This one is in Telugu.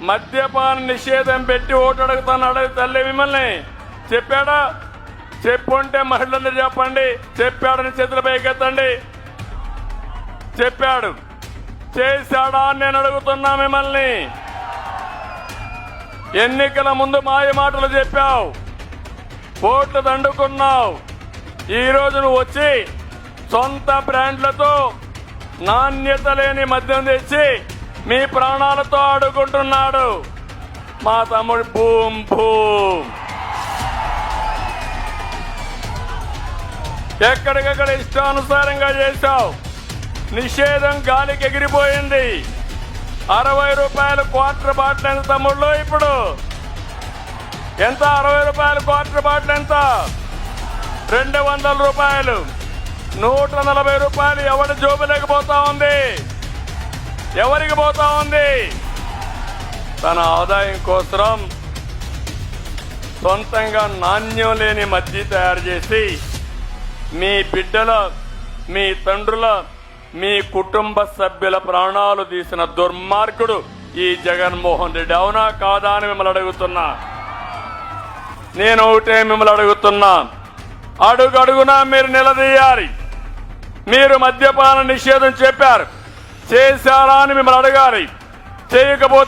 మద్యపాన నిషేధం పెట్టి ఓటు అడుగుతున్నాడు తల్లి మిమ్మల్ని. చెప్పాడా? చెప్పుంటే మహిళలు చెప్పండి. చెప్పాడని చేతులపై పైకెత్తండి. చెప్పాడు. చేశాడా నేను అడుగుతున్నా మిమ్మల్ని. ఎన్నికల ముందు మాయ మాటలు చెప్పావు. ఓట్లు దండుకున్నావు. ఈరోజు నువ్వు వచ్చి సొంత బ్రాండ్లతో నాణ్యత లేని మద్యం తెచ్చి మీ ప్రాణాలతో ఆడుకుంటున్నాడు. మా తమ్ముడు భూమ్ భూమ్. ఎక్కడికక్కడ ఇష్టానుసారంగా చేశావు. నిషేధం గాలికి ఎగిరిపోయింది. అరవై రూపాయలు క్వార్టర్ బాటిల్ ఎంత తమ్ముళ్ళు ఇప్పుడు? ఎంత? అరవై రూపాయలు క్వార్టర్ బాటిల్ ఎంత? రెండు వందల రూపాయలు. నూట నలభై రూపాయలు ఎవరి జోబులోకి ఉంది? ఎవరికి పోతా ఉంది? తన ఆదాయం కోసం సొంతంగా నాణ్యం లేని మజ్జి తయారు చేసి మీ బిడ్డల మీ తండ్రుల మీ కుటుంబ సభ్యుల ప్రాణాలు తీసిన దుర్మార్గుడు ఈ జగన్మోహన్ రెడ్డి. అవునా కాదా అని మిమ్మల్ని అడుగుతున్నా. నేను ఒకటే మిమ్మల్ని అడుగుతున్నా. అడుగు అడుగునా మీరు నిలదీయాలి. మీరు మద్యపాన నిషేధం చెప్పారు. చేశారా అని మిమ్మల్ని అడగాలి. చేయకపోతే